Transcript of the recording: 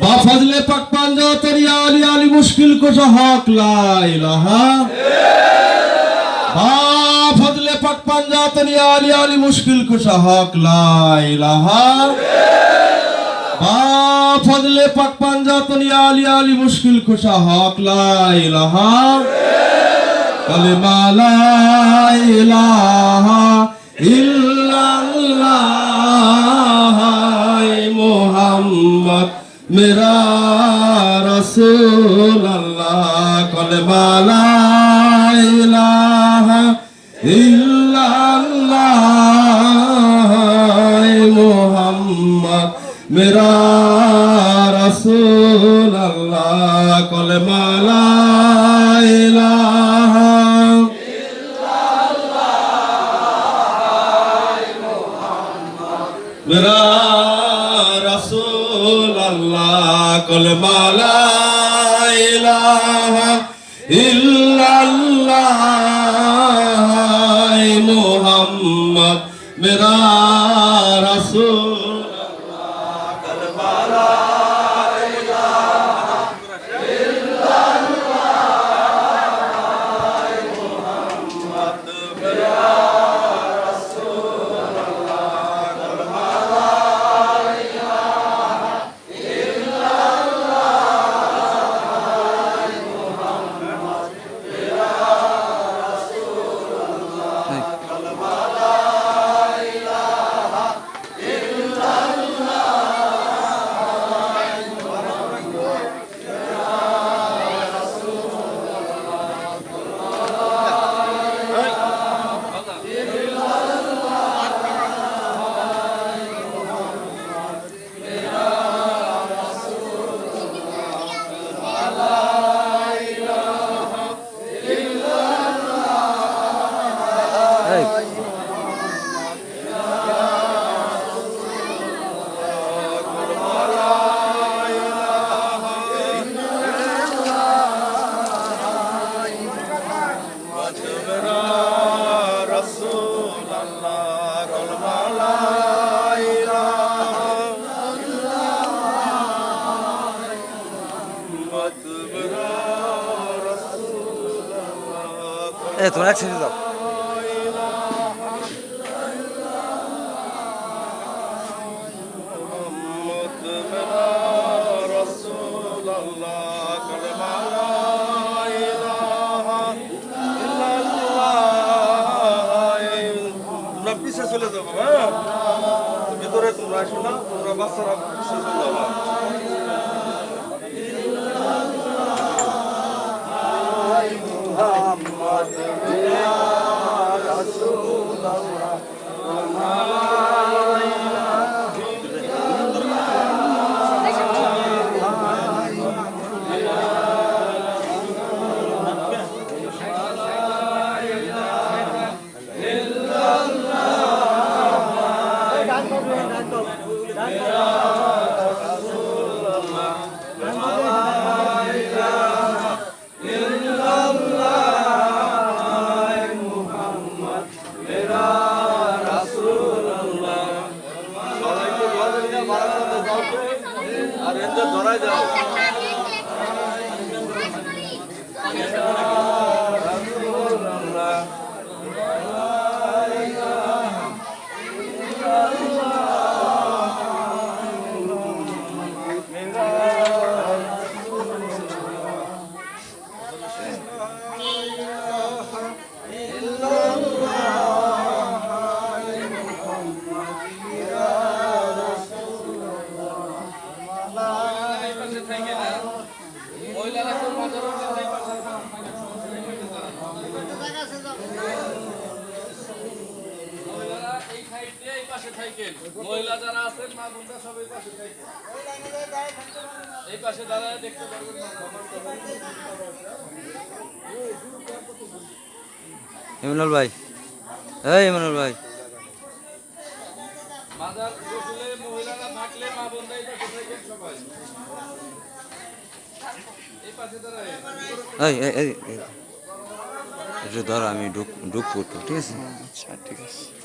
বা পাক পাঞ্জা তরিয়া আলী আলী মুশকিল কুশা হক লা ইলাহা। বা ফজলে পাক পাঞ্জা তরিয়া আলী আলী মুশকিল কুশা হক লা ইলাহা। বা ফজলে পাক পাঞ্জা তরিয়া আলী আলী মুশকিল কুশা হক লা ইলাহা। কালেমা লা ইলাহা রসুল আল্লাহ কলমালা ইলাহা ইল্লাল্লাহ মুহাম্মদ মেরা রসুল আল্লাহ কলমালা ইলাহা মেরা রসুল আল্লাহ কলমা লা ইলাহা ইল্লাল্লাহ মুহাম্মদ মেরা এ, তোমরা এক সাইডে যাও। তোমরা পিছে চলে যাব হ্যাঁ? ভিতরে তোমরা আসো না, তোমরা বাচ্চারা পিছে চলে যাব আর এদের ধরাই যাও মহিলা যারা আছেন মা বোনরা সবাই পাশে থাকেন। এই পাশে দাঁড়ায় দেখতে পারবেন ভাই। এই ইমনুল ভাই। মাজার গোসলে মহিলারা থাকলে মা বোনরা এই পাশে থাকেন সবাই। এই পাশে দাঁড়ায়। এই এই এই এই। ধর আমি ঢুক ঠিক আছে? আচ্ছা ঠিক আছে।